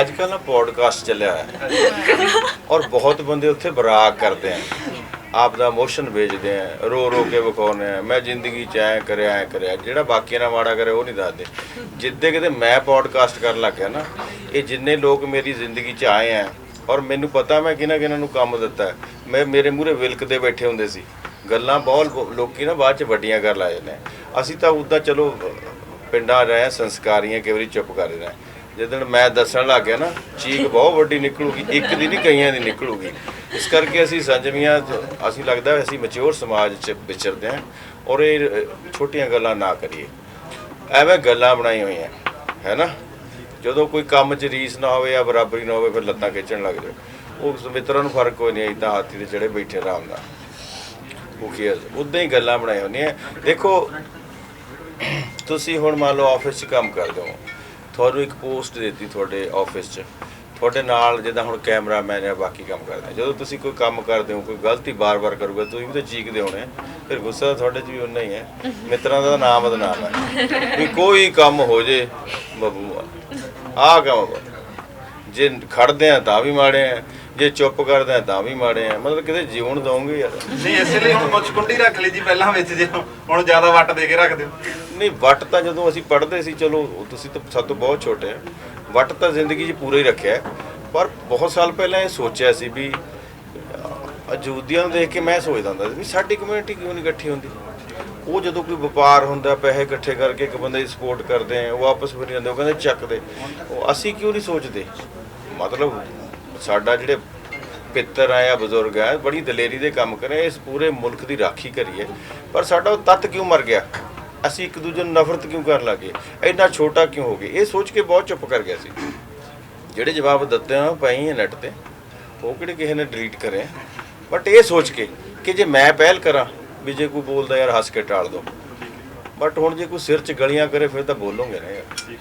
ਅੱਜ ਕੱਲ੍ਹ ਨਾ ਪੋਡਕਾਸਟ ਚੱਲਿਆ ਹੈ। ਔਰ ਬਹੁਤ ਬੰਦੇ ਉੱਥੇ ਬਰਾਕ ਕਰਦੇ ਆ। ਆਪ ਦਾ ਇਮੋਸ਼ਨ ਵੇਚਦੇ ਆ, ਰੋ ਰੋ ਕੇ ਵਿਖਾਉਂਦੇ ਆ, ਮੈਂ ਜ਼ਿੰਦਗੀ ਚ ਐ ਕਰਿਆ ਐ ਕਰਿਆ, ਜਿਹੜਾ ਬਾਕੀਆਂ ਨਾਲ ਮਾੜਾ ਕਰੇ ਉਹ ਨਹੀਂ ਦੱਸਦੇ। ਜਿੱਦੇ ਕਿਤੇ ਮੈਂ ਪੋਡਕਾਸਟ ਕਰਨ ਲੱਗ ਗਿਆ ਨਾ, ਇਹ ਜਿੰਨੇ ਲੋਕ ਮੇਰੀ ਜ਼ਿੰਦਗੀ ਚ ਆਏ ਆ, ਔਰ ਮੈਨੂੰ ਪਤਾ ਮੈਂ ਕਿਹਨਾਂ ਕਿਹਨਾਂ ਨੂੰ ਕੰਮ ਦਿੱਤਾ ਮੈਂ ਮੇਰੇ ਮੂਹਰੇ ਵਿਲਕਦੇ ਬੈਠੇ ਹੁੰਦੇ ਸੀ। ਗੱਲਾਂ ਬਹੁਤ ਲੋਕੀ ਨਾ ਬਾਅਦ ਚ ਵੱਡੀਆਂ ਕਰ ਲਾਏ ਨੇ ਅਸੀਂ ਤਾਂ ਉਦਾਂ ਚਲੋ, ਪਿੰਡਾਂ ਰਹੇ, ਸੰਸਕਾਰੀਆਂ, ਕਈ ਵਾਰੀ ਚੁੱਪ ਕਰ ਰਹੇ। ਜਦੋਂ ਮੈਂ ਦੱਸਣ ਲੱਗ ਗਿਆ ਨਾ, ਚੀਕ ਬਹੁਤ ਵੱਡੀ ਨਿਕਲੂਗੀ, ਇੱਕ ਦੀ ਨਹੀਂ, ਕਈਆਂ ਦੀ ਨਿਕਲੂਗੀ। ਇਸ ਕਰਕੇ ਅਸੀਂ ਸੰਜਮੀਆਂ ਅਸੀਂ ਲੱਗਦਾ ਅਸੀਂ ਮੈਚੁਰ ਸਮਾਜ 'ਚ ਵਿਚਰਦੇ ਹਾਂ ਔਰ ਇਹ ਛੋਟੀਆਂ ਗੱਲਾਂ ਨਾ ਕਰੀਏ। ਐਵੇਂ ਗੱਲਾਂ ਬਣਾਈ ਹੋਈਆਂ, ਹੈ ਨਾ? ਜਦੋਂ ਕੋਈ ਕੰਮ 'ਚ ਰੀਸ ਨਾ ਹੋਵੇ ਜਾਂ ਬਰਾਬਰੀ ਨਾ ਹੋਵੇ, ਫਿਰ ਲੱਤਾਂ ਖਿੱਚਣ ਲੱਗ ਜਾਓ। ਉਹ ਮਿੱਤਰਾਂ ਨੂੰ ਫ਼ਰਕ ਕੋਈ ਨਹੀਂ ਇਦਾਂ ਹਾਥੀ ਦੇ ਜਿਹੜੇ ਬੈਠੇ ਆਰਾਮ ਨਾਲ। ਉਹ ਕੀ ਉਦਾਂ ਹੀ ਗੱਲਾਂ ਬਣਾਈ ਹੁੰਦੀਆਂ ਦੇਖੋ, ਤੁਸੀਂ ਹੁਣ ਮੰਨ ਲਓ ਆਫਿਸ 'ਚ ਕੰਮ ਕਰਦੇ ਹੋ। ਤੁਹਾਨੂੰ ਇੱਕ ਪੋਸਟ ਦਿੱਤੀ ਤੁਹਾਡੇ ਆਫਿਸ 'ਚ। ਤੁਹਾਡੇ ਨਾਲ ਜਿੱਦਾਂ ਹੁਣ ਕੈਮਰਾਮੈਨ ਜਾਂ ਬਾਕੀ ਕੰਮ ਕਰਦੇ ਜਦੋਂ ਤੁਸੀਂ ਕੋਈ ਕੰਮ ਕਰਦੇ ਹੋ, ਕੋਈ ਗਲਤੀ ਬਾਰ-ਬਾਰ ਕਰੋਗੇ, ਤੁਸੀਂ ਵੀ ਤਾਂ ਚੀਕਦੇ ਹੋਣੇ ਆ। ਫਿਰ ਗੁੱਸਾ ਤੁਹਾਡੇ 'ਚ ਵੀ ਉਨਾ ਹੀ ਹੈ ਮਿੱਤਰਾਂ ਦਾ ਨਾਮ ਬਦਨਾਮ ਹੈ ਵੀ ਕੋਈ ਕੰਮ ਹੋ ਜੇ, ਬੱਬੂ ਆਹ ਕੰਮ ਜੇ ਖੜਦੇ ਆ ਤਾਂ ਵੀ ਮਾੜੇ ਆ। ਜੇ ਚੁੱਪ ਕਰਦੇ ਆ ਤਾਂ ਵੀ ਮਾੜੇ ਆ। ਮਤਲਬ ਕਿਤੇ ਜਿਉਣ ਦਵੋਗੇ ਯਾਰ। ਨਹੀਂ, ਇਸੇ ਲਈ ਹੁਣ ਮੁੱਛ ਕੁੰਡੀ ਰੱਖ ਲਈ ਜੀ, ਪਹਿਲਾਂ ਵਿੱਚ ਜੇ ਹੁਣ ਜ਼ਿਆਦਾ ਵੱਟ ਦੇ ਕੇ ਰੱਖ ਦਿਓ। ਨਹੀਂ ਵੱਟ ਤਾਂ ਜਦੋਂ ਅਸੀਂ ਪੜ੍ਹਦੇ ਸੀ ਚਲੋ ਤੁਸੀਂ ਤਾਂ ਸਾਡੇ ਤੋਂ ਬਹੁਤ ਛੋਟੇ ਆ। ਵੱਟ ਤਾਂ ਜ਼ਿੰਦਗੀ 'ਚ ਪੂਰਾ ਹੀ ਰੱਖਿਆ। ਪਰ ਬਹੁਤ ਸਾਲ ਪਹਿਲਾਂ ਇਹ ਸੋਚਿਆ ਸੀ ਵੀ ਅਹ, ਅਜੂਦੀਆਂ ਨੂੰ ਦੇਖ ਕੇ ਮੈਂ ਸੋਚਦਾ ਹੁੰਦਾ ਸੀ ਵੀ ਸਾਡੀ ਕਮਿਊਨਿਟੀ ਕਿਉਂ ਨਹੀਂ ਇਕੱਠੀ ਹੁੰਦੀ? ਉਹ ਜਦੋਂ ਕੋਈ ਵਪਾਰ ਹੁੰਦਾ ਪੈਸੇ ਇਕੱਠੇ ਕਰਕੇ ਇੱਕ ਬੰਦੇ ਦੀ ਸਪੋਰਟ ਕਰਦੇ ਆ ਉਹ ਆਪਸ ਵਿੱਚ ਜਾਂਦੇ ਉਹ ਕਹਿੰਦੇ ਚੱਕਦੇ। ਉਹ ਅਸੀਂ ਕਿਉਂ ਨਹੀਂ ਸੋਚਦੇ? ਮਤਲਬ ਸਾਡਾ ਜਿਹੜੇ ਪਿੱਤਰ ਆ ਜਾਂ ਬਜ਼ੁਰਗ ਆ ਬੜੀ ਦਲੇਰੀ ਦੇ ਕੰਮ ਕਰੇ ਇਸ ਪੂਰੇ ਮੁਲਕ ਦੀ ਰਾਖੀ ਕਰੀਏ। ਪਰ ਸਾਡਾ ਉਹ ਤੱਤ ਕਿਉਂ ਮਰ ਗਿਆ? ਅਸੀਂ ਇੱਕ ਦੂਜੇ ਨੂੰ ਨਫ਼ਰਤ ਕਿਉਂ ਕਰਨ ਲੱਗੇ? ਇੰਨਾ ਛੋਟਾ ਕਿਉਂ ਹੋ ਗਏ? ਇਹ ਸੋਚ ਕੇ ਬਹੁਤ ਚੁੱਪ ਕਰ ਗਿਆ ਸੀ। ਜਿਹੜੇ ਜਵਾਬ ਦਿੱਤੇ ਆ ਪਏ ਹੀ ਨੈਟ ਤੇ। ਉਹ ਕਿਹੜੇ ਕਿਸੇ ਨੇ ਡਿਲੀਟ ਕਰੇ ਬਟ ਇਹ ਸੋਚ ਕੇ ਕਿ ਜੇ ਮੈਂ ਪਹਿਲ ਕਰਾਂ, ਵੀ ਜੇ ਕੋਈ ਬੋਲਦਾ ਯਾਰ ਹੱਸ ਕੇ ਟਾਲ ਦੋ। ਬਟ ਹੁਣ ਜੇ ਕੋਈ ਸਿਰ 'ਚ ਗਲੀਆਂ ਕਰੇ, ਫਿਰ ਤਾਂ ਬੋਲੋਗੇ ਨਾ ਯਾਰ।